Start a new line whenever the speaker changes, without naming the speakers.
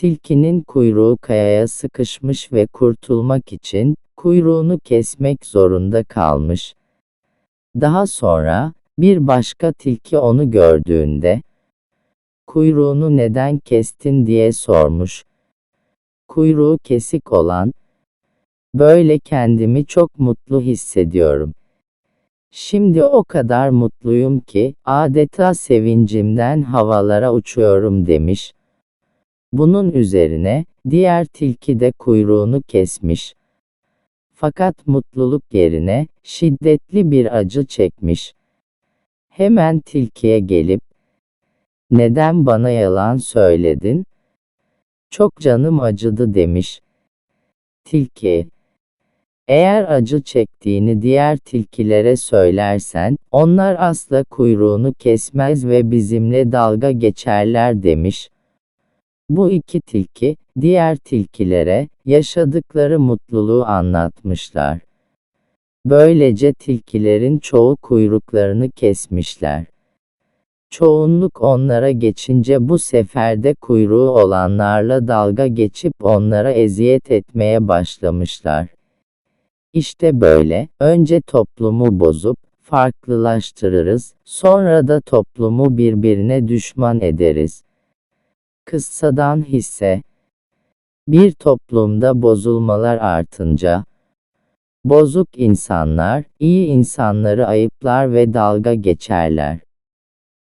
Tilkinin kuyruğu kayaya sıkışmış ve kurtulmak için kuyruğunu kesmek zorunda kalmış. Daha sonra bir başka tilki onu gördüğünde kuyruğunu neden kestin diye sormuş. Kuyruğu kesik olan böyle kendimi çok mutlu hissediyorum. Şimdi o kadar mutluyum ki adeta sevincimden havalara uçuyorum demiş. Bunun üzerine diğer tilki de kuyruğunu kesmiş. Fakat mutluluk yerine şiddetli bir acı çekmiş. Hemen tilkiye gelip "Neden bana yalan söyledin?" "Çok canım acıdı." demiş. Tilki eğer acı çektiğini diğer tilkilere söylersen, onlar asla kuyruğunu kesmez ve bizimle dalga geçerler demiş. Bu iki tilki, diğer tilkilere, yaşadıkları mutluluğu anlatmışlar. Böylece tilkilerin çoğu kuyruklarını kesmişler. Çoğunluk onlara geçince bu sefer de kuyruğu olanlarla dalga geçip onlara eziyet etmeye başlamışlar. İşte böyle, önce toplumu bozup, farklılaştırırız, sonra da toplumu birbirine düşman ederiz. Kıssadan hisse Bir toplumda bozulmalar artınca, bozuk insanlar, iyi insanları ayıplar ve dalga geçerler.